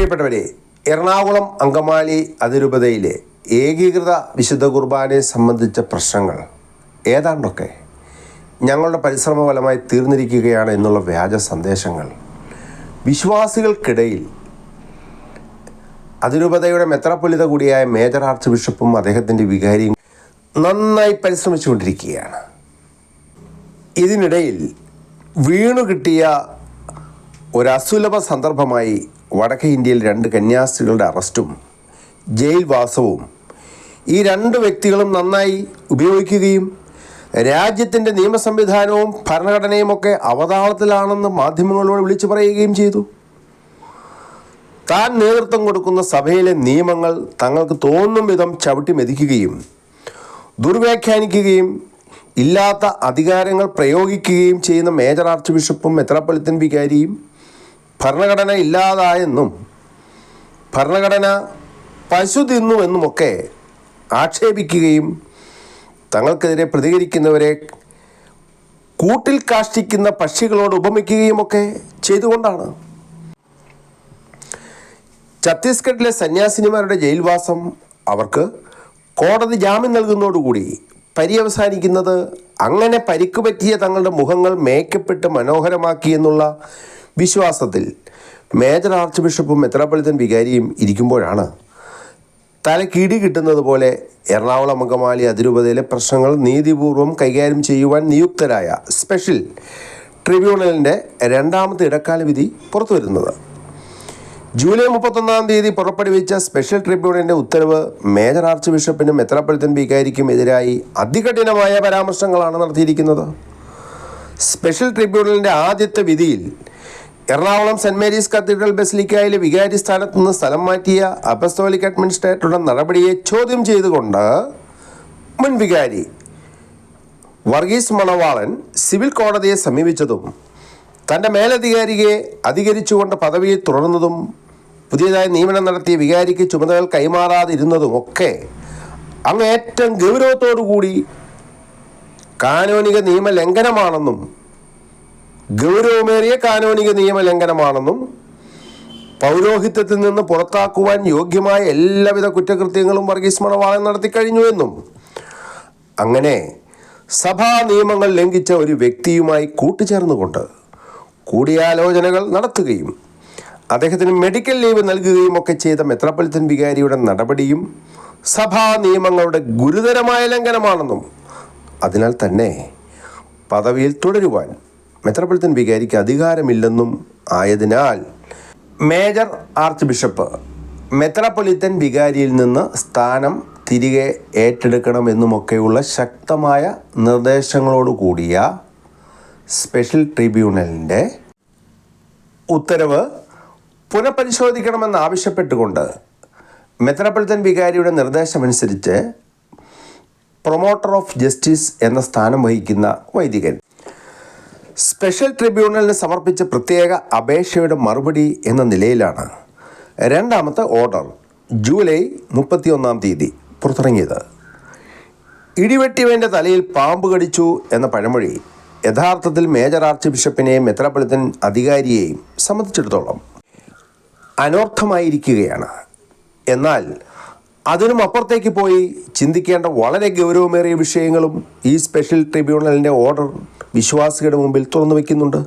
പ്രിയപ്പെട്ടവരെ എറണാകുളം അങ്കമാലി അതിരൂപതയിലെ ഏകീകൃത വിശുദ്ധ കുർബാനയെ സംബന്ധിച്ച പ്രശ്നങ്ങൾ ഏതാണ്ടൊക്കെ ഞങ്ങളുടെ പരിശ്രമ ഫലമായി തീർന്നിരിക്കുകയാണ് എന്നുള്ള വ്യാജ സന്ദേശങ്ങൾ. വിശ്വാസികൾക്കിടയിൽ അതിരൂപതയുടെ മെത്രാപ്പൊലിത കൂടിയായ മേജർ ആർച്ച് ബിഷപ്പും അദ്ദേഹത്തിന്റെ വികാരിയും നന്നായി പരിശ്രമിച്ചുകൊണ്ടിരിക്കുകയാണ്. ഇതിനിടയിൽ വീണു കിട്ടിയ ഒരു അസുലഭ സന്ദർഭമായി വടക്കേ ഇന്ത്യയിൽ രണ്ട് കന്യാസ്ത്രീകളുടെ അറസ്റ്റും ജയിൽവാസവും ഈ രണ്ട് വ്യക്തികളും നന്നായി ഉപയോഗിക്കുകയും രാജ്യത്തിന്റെ നിയമ സംവിധാനവും ഭരണഘടനയുമൊക്കെ അവതാളത്തിലാണെന്ന് മാധ്യമങ്ങളോട് വിളിച്ചു പറയുകയും ചെയ്തു. താൻ നേതൃത്വം കൊടുക്കുന്ന സഭയിലെ നിയമങ്ങൾ തങ്ങൾക്ക് തോന്നും വിധം ചവിട്ടി മെതിക്കുകയും ദുർവ്യാഖ്യാനിക്കുകയും ഇല്ലാത്ത അധികാരങ്ങൾ പ്രയോഗിക്കുകയും ചെയ്യുന്ന മേജർ ആർച്ച് ബിഷപ്പും മെത്രാപ്പൊലിത്തൻ വികാരിയും ഭരണഘടന ഇല്ലാതായെന്നും ഭരണഘടന പശു തിന്നുവെന്നുമൊക്കെ ആക്ഷേപിക്കുകയും തങ്ങൾക്കെതിരെ പ്രതികരിക്കുന്നവരെ കൂട്ടിൽ കാഷ്ടിക്കുന്ന പക്ഷികളോട് ഉപമിക്കുകയുമൊക്കെ ചെയ്തുകൊണ്ടാണ്. ഛത്തീസ്ഗഡിലെ സന്യാസിനിമാരുടെ ജയിൽവാസം അവർക്ക് കോടതി ജാമ്യം നൽകുന്നതോടുകൂടി പര്യവസാനിക്കുന്നത് അങ്ങനെ പരിക്കുപറ്റിയ തങ്ങളുടെ മുഖങ്ങൾ മേക്കപ്പെട്ട് മനോഹരമാക്കി എന്നുള്ള വിശ്വാസത്തിൽ മേജർ ആർച്ച് ബിഷപ്പും മെത്രാപ്പൊലിത്തൻ വികാരിയും ഇരിക്കുമ്പോഴാണ് തലക്കിടി കിട്ടുന്നത് പോലെ എറണാകുളം അങ്കമാലി അതിരൂപതയിലെ പ്രശ്നങ്ങൾ നീതിപൂർവം കൈകാര്യം ചെയ്യുവാൻ നിയുക്തരായ സ്പെഷ്യൽ ട്രിബ്യൂണലിന്റെ രണ്ടാമത്തെ ഇടക്കാല വിധി പുറത്തുവരുന്നത്. ജൂലൈ മുപ്പത്തൊന്നാം തീയതി പുറപ്പെടുവിച്ച സ്പെഷ്യൽ ട്രിബ്യൂണലിന്റെ ഉത്തരവ് മേജർ ആർച്ച് ബിഷപ്പിനും മെത്രാപ്പൊലിത്തൻ വികാരിക്കും എതിരായി അതികഠിനമായ പരാമർശങ്ങളാണ് നടത്തിയിരിക്കുന്നത്. സ്പെഷ്യൽ ട്രിബ്യൂണലിന്റെ ആദ്യത്തെ വിധിയിൽ എറണാകുളം സെന്റ് മേരീസ് കത്തീഡ്രൽ ബസിലിക്കായിലെ വികാരി സ്ഥാനത്ത് നിന്ന് സ്ഥലം മാറ്റിയ അപ്പസ്തോലിക് അഡ്മിനിസ്ട്രേറ്ററുടെ നടപടിയെ ചോദ്യം ചെയ്തുകൊണ്ട് മുൻ വികാരി വർഗീസ് മണവാളൻ സിവിൽ കോടതിയെ സമീപിച്ചതും തന്റെ മേലധികാരിയെ അധികരിച്ചുകൊണ്ട് പദവിയിൽ തുടർന്നതും പുതിയതായി നിയമനം നടത്തിയ വികാരിക്ക് ചുമതലകൾ കൈമാറാതിരുന്നതും ഒക്കെ അങ്ങ് ഏറ്റവും ഗൗരവത്തോടു കൂടി കാനോനിക നിയമ ലംഘനമാണെന്നും ഗൗരവമേറിയ കാനോനിക നിയമലംഘനമാണെന്നും പൗരോഹിത്യത്തിൽ നിന്ന് പുറത്താക്കുവാൻ യോഗ്യമായ എല്ലാവിധ കുറ്റകൃത്യങ്ങളും വർഗീസ് മണവാളൻ നടത്തിക്കഴിഞ്ഞുവെന്നും അങ്ങനെ സഭാ നിയമങ്ങൾ ലംഘിച്ച ഒരു വ്യക്തിയുമായി കൂട്ടുചേർന്നുകൊണ്ട് കൂടിയാലോചനകൾ നടത്തുകയും അദ്ദേഹത്തിന് മെഡിക്കൽ ലീവ് നൽകുകയും ഒക്കെ ചെയ്ത മെത്രാപ്പൊലിത്തൻ വികാരിയുടെ നടപടിയും സഭാ നിയമങ്ങളുടെ ഗുരുതരമായ ലംഘനമാണെന്നും അതിനാൽ തന്നെ പദവിയിൽ തുടരുവാൻ മെത്രാപ്പൊലിത്തൻ വികാരിക്ക് അധികാരമില്ലെന്നും ആയതിനാൽ മേജർ ആർച്ച് ബിഷപ്പ് മെത്രപൊളിത്തൻ വികാരിയിൽ നിന്ന് സ്ഥാനം തിരികെ ഏറ്റെടുക്കണമെന്നുമൊക്കെയുള്ള ശക്തമായ നിർദ്ദേശങ്ങളോട് കൂടിയ സ്പെഷ്യൽ ട്രിബ്യൂണലിന്റെ ഉത്തരവ് പുനഃപരിശോധിക്കണമെന്ന് ആവശ്യപ്പെട്ടുകൊണ്ട് മെത്രാപ്പൊലിത്തൻ വികാരിയുടെ നിർദ്ദേശമനുസരിച്ച് പ്രൊമോട്ടർ ഓഫ് ജസ്റ്റിസ് എന്ന സ്ഥാനം വഹിക്കുന്ന വൈദികൻ സ്പെഷ്യൽ ട്രിബ്യൂണലിന് സമർപ്പിച്ച പ്രത്യേക അപേക്ഷയുടെ മറുപടി എന്ന നിലയിലാണ് രണ്ടാമത്തെ ഓർഡർ ജൂലൈ മുപ്പത്തിയൊന്നാം തീയതി പുറത്തിറങ്ങിയത്. ഇടിവെട്ടിയവന്റെ തലയിൽ പാമ്പ് കടിച്ചു എന്ന പഴമൊഴി യഥാർത്ഥത്തിൽ മേജർ ആർച്ച് ബിഷപ്പിനെയും മെത്രാപ്പൊലിത്തൻ അധികാരിയെയും സംബന്ധിച്ചിടത്തോളം അനർത്ഥമായിരിക്കുകയാണ്. എന്നാൽ അതിനും അപ്പുറത്തേക്ക് പോയി ചിന്തിക്കേണ്ട വളരെ ഗൗരവമേറിയ വിഷയങ്ങളും ഈ സ്പെഷ്യൽ ട്രിബ്യൂണലിന്റെ ഓർഡർ വിശ്വാസികളുടെ മുമ്പിൽ തുറന്നു വയ്ക്കുന്നുണ്ട്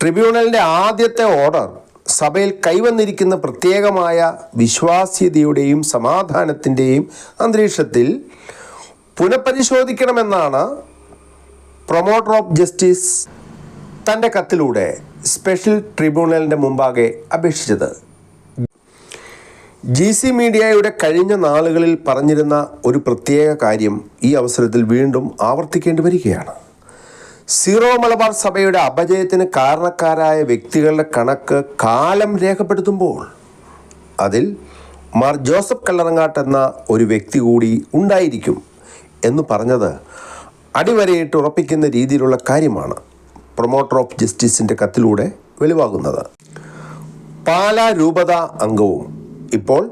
ട്രിബ്യൂണലിന്റെ ആദ്യത്തെ ഓർഡർ സഭയിൽ കൈവന്നിരിക്കുന്ന പ്രത്യേകമായ വിശ്വാസ്യതയുടെയും സമാധാനത്തിന്റെയും അന്തരീക്ഷത്തിൽ പുനഃപരിശോധിക്കണമെന്നാണ് പ്രൊമോട്ടർ ഓഫ് ജസ്റ്റിസ് തന്റെ കത്തിലൂടെ സ്പെഷ്യൽ ട്രിബ്യൂണലിന്റെ മുമ്പാകെ അപേക്ഷിച്ചത്. ജി സി മീഡിയയുടെ കഴിഞ്ഞ നാളുകളിൽ പറഞ്ഞിരുന്ന ഒരു പ്രത്യേക കാര്യം ഈ അവസരത്തിൽ വീണ്ടും ആവർത്തിക്കേണ്ടി വരികയാണ്. സീറോ മലബാർ സഭയുടെ അപജയത്തിന് കാരണക്കാരായ വ്യക്തികളുടെ കണക്ക് കാലം രേഖപ്പെടുത്തുമ്പോൾ അതിൽ മാർ ജോസഫ് കല്ലറങ്ങാട്ട് എന്ന ഒരു വ്യക്തി കൂടി ഉണ്ടായിരിക്കും എന്ന് പറഞ്ഞത് അടിവരയിട്ട് ഉറപ്പിക്കുന്ന രീതിയിലുള്ള കാര്യമാണ് പ്രൊമോട്ടർ ഓഫ് ജസ്റ്റിസിന്റെ കത്തിലൂടെ വെളിവാകുന്നത്. പാലാ രൂപത അംഗവും ഇപ്പോൾ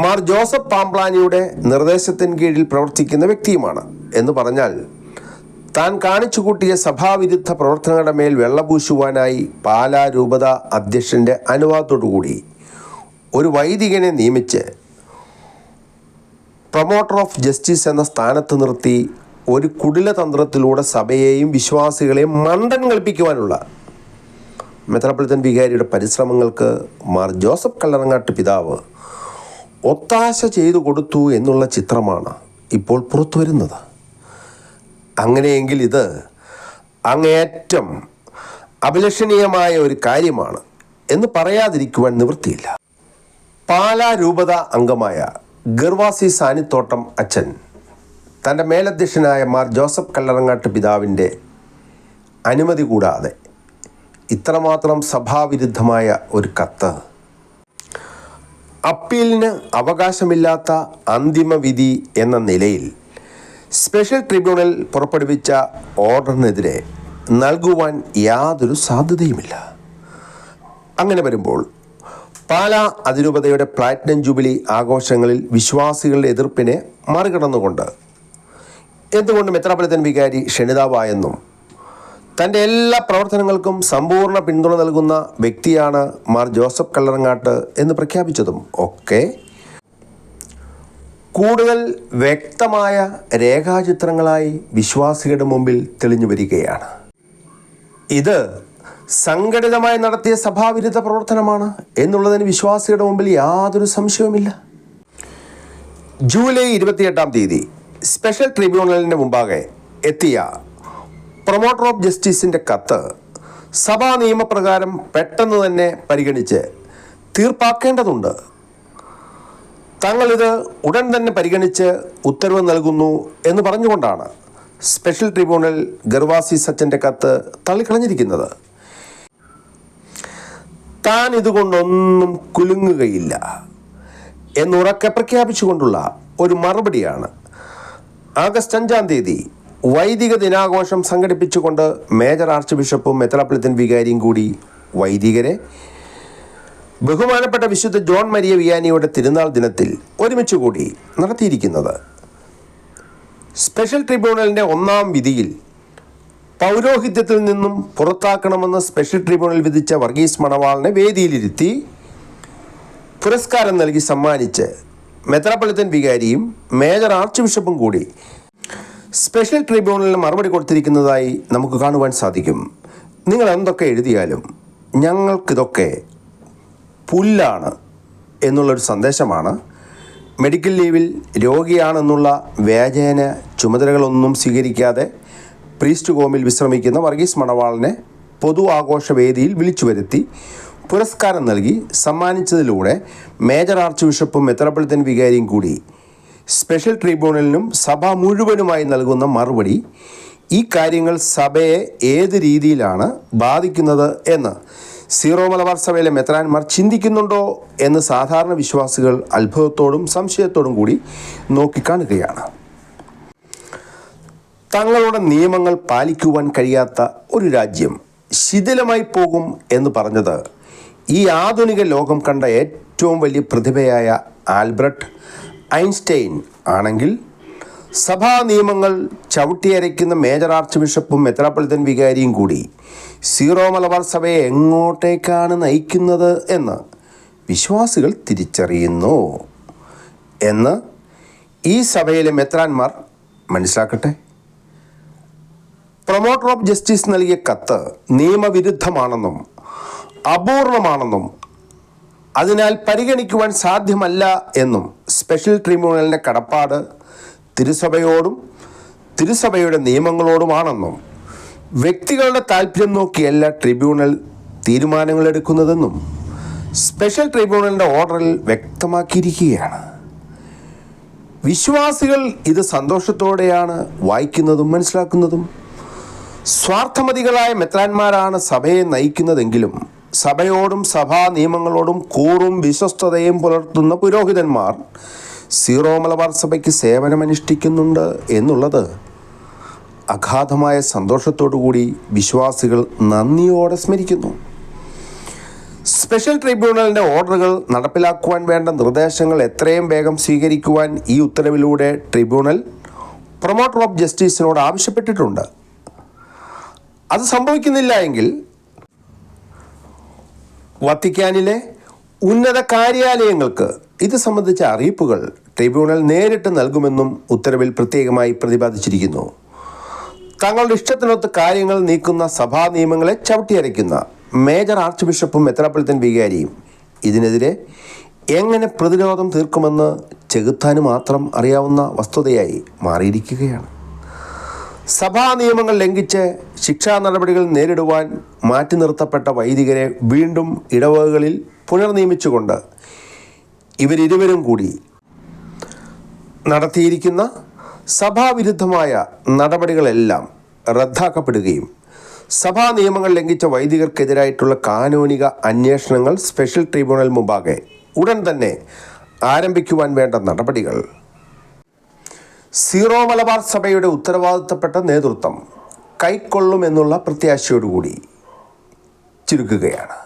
മാർ ജോസഫ് പാംപ്ലാനിയുടെ നിർദ്ദേശത്തിന് കീഴിൽ പ്രവർത്തിക്കുന്ന വ്യക്തിയുമാണ് എന്ന് പറഞ്ഞാൽ താൻ കാണിച്ചു കൂട്ടിയ സഭാവിരുദ്ധ പ്രവർത്തനങ്ങളുടെ മേൽ വെള്ളപൂശുവാനായി പാലാ രൂപത അധ്യക്ഷന്റെ അനുവാദത്തോടുകൂടി ഒരു വൈദികനെ നിയമിച്ച് പ്രൊമോട്ടർ ഓഫ് ജസ്റ്റിസ് എന്ന സ്ഥാനത്ത് നിർത്തി ഒരു കുടിലതന്ത്രത്തിലൂടെ സഭയെയും വിശ്വാസികളെയും മണ്ടൻ കളിപ്പിക്കുവാനുള്ള മെത്രാപ്പൊളിത്തൻ വികാരിയുടെ പരിശ്രമങ്ങൾക്ക് മാർ ജോസഫ് കല്ലറങ്ങാട്ട് പിതാവ് ഒത്താശ ചെയ്തു കൊടുത്തു എന്നുള്ള ചിത്രമാണ് ഇപ്പോൾ പുറത്തു വരുന്നത് അങ്ങനെയെങ്കിൽ ഇത് അങ്ങേയറ്റം അഭിലഷണീയമായ ഒരു കാര്യമാണ് എന്ന് പറയാതിരിക്കുവാൻ നിവൃത്തിയില്ല. പാലാ രൂപത അംഗമായ ഗർവാസി സാനിത്തോട്ടം അച്ഛൻ തന്റെ മേലധ്യക്ഷനായ മാർ ജോസഫ് കല്ലറങ്ങാട്ട് പിതാവിന്റെ അനുമതി കൂടാതെ ഇത്രമാത്രം സഭാവിരുദ്ധമായ ഒരു കത്ത്. അപ്പീലിന് അവകാശമില്ലാത്ത അന്തിമ വിധി എന്ന നിലയിൽ സ്പെഷ്യൽ ട്രിബ്യൂണൽ പുറപ്പെടുവിച്ച ഓർഡറിനെതിരെ നൽകുവാൻ യാതൊരു സാധ്യതയുമില്ല. അങ്ങനെ വരുമ്പോൾ പാല അതിരൂപതയുടെ പ്ലാറ്റിനം ജൂബിലി ആഘോഷങ്ങളിൽ വിശ്വാസികളുടെ എതിർപ്പിനെ മറികടന്നുകൊണ്ട് എന്തുകൊണ്ട് മെത്രാപൊലിത്തൻ വികാരി ക്ഷണിതാവായെന്നും തന്റെ എല്ലാ പ്രവർത്തനങ്ങൾക്കും സമ്പൂർണ പിന്തുണ നൽകുന്ന വ്യക്തിയാണ് മാർ ജോസഫ് കല്ലറങ്ങാട്ട് എന്ന് പ്രഖ്യാപിച്ചതും ഒക്കെ കൂടുതൽ വ്യക്തമായ രേഖാചിത്രങ്ങളായി വിശ്വാസികളുടെ മുമ്പിൽ തെളിഞ്ഞു വരികയാണ്. ഇത് സംഘടിതമായി നടത്തിയ സഭാവിരുദ്ധ പ്രവർത്തനമാണ് എന്നുള്ളതിന് വിശ്വാസികളുടെ മുമ്പിൽ യാതൊരു സംശയവുമില്ല. ജൂലൈ ഇരുപത്തിയെട്ടാം തീയതി സ്പെഷ്യൽ ട്രിബ്യൂണലിന് മുമ്പാകെ എത്തിയ പ്രൊമോട്ടർ ഓഫ് ജസ്റ്റിസിന്റെ കത്ത് സഭാ നിയമപ്രകാരം പെട്ടെന്ന് തന്നെ പരിഗണിച്ച് തീർപ്പാക്കേണ്ടതുണ്ട്. തങ്ങളിത് ഉടൻ തന്നെ പരിഗണിച്ച് ഉത്തരവ് നൽകുന്നു എന്ന് പറഞ്ഞുകൊണ്ടാണ് സ്പെഷ്യൽ ട്രിബ്യൂണൽ ഗർവാസി സച്ചന്റെ കത്ത് തള്ളിക്കളഞ്ഞിരിക്കുന്നത്. താൻ ഇതുകൊണ്ടൊന്നും കുലുങ്ങുകയില്ല എന്നുറക്കെ പ്രഖ്യാപിച്ചുകൊണ്ടുള്ള ഒരു മറുപടിയാണ്. ആഗസ്റ്റ് അഞ്ചാം തീയതി വൈദിക ദിനാഘോഷം സംഘടിപ്പിച്ചുകൊണ്ട് മേജർ ആർച്ച് ബിഷപ്പും മെത്രാപ്പിളിത്തൻ വികാരിയും കൂടി വൈദികരെ ബഹുമാനപ്പെട്ട വിശുദ്ധ ജോൺ മരിയ വിയാനിയുടെ തിരുനാൾ ദിനത്തിൽ ഒരുമിച്ച് കൂടി നടത്തിയിരിക്കുന്നത്. സ്പെഷ്യൽ ട്രിബ്യൂണലിന്റെ ഒന്നാം വിധിയിൽ പൗരോഹിത്യത്തിൽ നിന്നും പുറത്താക്കണമെന്ന് സ്പെഷ്യൽ ട്രിബ്യൂണൽ വിധിച്ച വർഗീസ് മണവാളിനെ വേദിയിലിരുത്തി പുരസ്കാരം നൽകി സമ്മാനിച്ച് മെത്രാപ്പൊളിത്തൻ വികാരിയും മേജർ ആർച്ച് ബിഷപ്പും കൂടി സ്പെഷ്യൽ ട്രിബ്യൂണലിന് മറുപടി കൊടുത്തിരിക്കുന്നതായി നമുക്ക് കാണുവാൻ സാധിക്കും. നിങ്ങൾ എന്തൊക്കെ എഴുതിയാലും ഞങ്ങൾക്കിതൊക്കെ പുല്ലാണ് എന്നുള്ളൊരു സന്ദേശമാണ്. മെഡിക്കൽ ലീവിൽ രോഗിയാണെന്നുള്ള വ്യാജേന ചുമതലകളൊന്നും സ്വീകരിക്കാതെ പ്രീസ്റ്റ് കോമിൽ വിശ്രമിക്കുന്ന വർഗീസ് മണവാളിനെ പൊതു ആഘോഷവേദിയിൽ വിളിച്ചു വരുത്തി പുരസ്കാരം നൽകി. സമ്മാനിച്ചതിലൂടെ മേജർ ആർച്ച് ബിഷപ്പും മെത്രാപ്പൊളിത്തൻ വികാരിയും കൂടി. സ്പെഷ്യൽ ട്രിബ്യൂണലിനും സഭ മുഴുവനുമായി നൽകുന്ന മറുപടി ഈ കാര്യങ്ങൾ സഭയെ ഏത് രീതിയിലാണ് ബാധിക്കുന്നത് എന്ന്. സീറോ മലബാർ സഭയിലെ മെത്രാൻമാർ ചിന്തിക്കുന്നുണ്ടോ എന്ന് സാധാരണ വിശ്വാസികൾ അത്ഭുതത്തോടും സംശയത്തോടും കൂടി നോക്കിക്കാണുകയാണ്. തങ്ങളുടെ നിയമങ്ങൾ പാലിക്കുവാൻ കഴിയാത്ത ഒരു രാജ്യം ശിഥിലമായി പോകും എന്ന് പറഞ്ഞത് ഈ ആധുനിക ലോകം കണ്ട ഏറ്റവും വലിയ പ്രതിഭയായ ആൽബ്രട്ട് ഐൻസ്റ്റൈൻ ആണെങ്കിൽ സഭാ നിയമങ്ങൾ ചവിട്ടിയരയ്ക്കുന്ന മേജർ ആർച്ച് ബിഷപ്പും മെത്രാപ്പൊളിത്തൻ വികാരിയും കൂടി സീറോ മലബാർ സഭയെ എങ്ങോട്ടേക്കാണ് നയിക്കുന്നത് എന്ന് വിശ്വാസികൾ തിരിച്ചറിയുന്നു. എന്ന് ഈ സഭയിലെ മെത്രാന്മാർ മനസ്സിലാക്കട്ടെ? പ്രൊമോട്ടർ ഓഫ് ജസ്റ്റിസ് നൽകിയ കത്ത് നിയമവിരുദ്ധമാണെന്നും അപൂർണമാണെന്നും അതിനാൽ പരിഗണിക്കുവാൻ സാധ്യമല്ല എന്നും സ്പെഷ്യൽ ട്രിബ്യൂണലിന്റെ കടപ്പാട് തിരുസഭയോടും തിരുസഭയുടെ നിയമങ്ങളോടുമാണെന്നും വ്യക്തികളുടെ താല്പര്യം നോക്കിയല്ല ട്രിബ്യൂണൽ തീരുമാനങ്ങൾ എടുക്കുന്നതെന്നും സ്പെഷ്യൽ ട്രിബ്യൂണലിന്റെ ഓർഡറിൽ വ്യക്തമാക്കിയിരിക്കുകയാണ്. വിശ്വാസികൾ ഇത് സന്തോഷത്തോടെയാണ് വായിക്കുന്നതും മനസ്സിലാക്കുന്നതും. സ്വാർത്ഥമതികളായ മെത്രാന്മാരാണ് സഭയെ നയിക്കുന്നതെങ്കിലും സഭയോടും സഭാ നിയമങ്ങളോടും കൂറും വിശ്വസ്തതയും പുലർത്തുന്ന പുരോഹിതന്മാർ സീറോ മലബാർ സഭയ്ക്ക് സേവനമനുഷ്ഠിക്കുന്നുണ്ട് എന്നുള്ളത് അഗാധമായ സന്തോഷത്തോടുകൂടി വിശ്വാസികൾ നന്ദിയോടെ സ്മരിക്കുന്നു. സ്പെഷ്യൽ ട്രിബ്യൂണലിന്റെ ഓർഡറുകൾ നടപ്പിലാക്കുവാൻ വേണ്ട നിർദ്ദേശങ്ങൾ എത്രയും വേഗം സ്വീകരിക്കുവാൻ ഈ ഉത്തരവിലൂടെ ട്രിബ്യൂണൽ പ്രൊമോട്ടർ ഓഫ് ജസ്റ്റിസിനോട് ആവശ്യപ്പെട്ടിട്ടുണ്ട്. അത് സംഭവിക്കുന്നില്ല എങ്കിൽ വത്തിക്കാനിലെ ഉന്നത കാര്യാലയങ്ങൾക്ക് ഇത് സംബന്ധിച്ച അറിയിപ്പുകൾ ട്രിബ്യൂണൽ നേരിട്ട് നൽകുമെന്നും ഉത്തരവിൽ പ്രത്യേകമായി പ്രതിപാദിച്ചിരിക്കുന്നു. തങ്ങളുടെ ഇഷ്ടത്തിനൊത്ത് കാര്യങ്ങൾ നീക്കുന്ന സഭാ നിയമങ്ങളെ ചവിട്ടിയരയ്ക്കുന്ന മേജർ ആർച്ച് ബിഷപ്പും മെത്രാപ്പൊളിത്തൻ വികാരിയും ഇതിനെതിരെ എങ്ങനെ പ്രതിരോധം തീർക്കുമെന്ന് ചെകുത്താന് മാത്രം അറിയാവുന്ന വസ്തുതയായി മാറിയിരിക്കുകയാണ്. സഭാ നിയമങ്ങൾ ലംഘിച്ച് ശിക്ഷാ നടപടികൾ നേരിടുവാൻ മാറ്റി നിർത്തപ്പെട്ട വൈദികരെ വീണ്ടും ഇടവകകളിൽ പുനർനിയമിച്ചുകൊണ്ട് ഇവരിരുവരും കൂടി നടത്തിയിരിക്കുന്ന സഭാവിരുദ്ധമായ നടപടികളെല്ലാം റദ്ദാക്കപ്പെടുകയും സഭാ നിയമങ്ങൾ ലംഘിച്ച വൈദികർക്കെതിരായിട്ടുള്ള കാനൂനിക അന്വേഷണങ്ങൾ സ്പെഷ്യൽ ട്രിബ്യൂണൽ മുമ്പാകെ ഉടൻ തന്നെ ആരംഭിക്കുവാൻ വേണ്ട നടപടികൾ. സീറോ മലബാർ സഭയുടെ ഉത്തരവാദിത്തപ്പെട്ട നേതൃത്വം കൈക്കൊള്ളുമെന്നുള്ള പ്രത്യാശയോടുകൂടി ചുരുക്കുകയാണ്.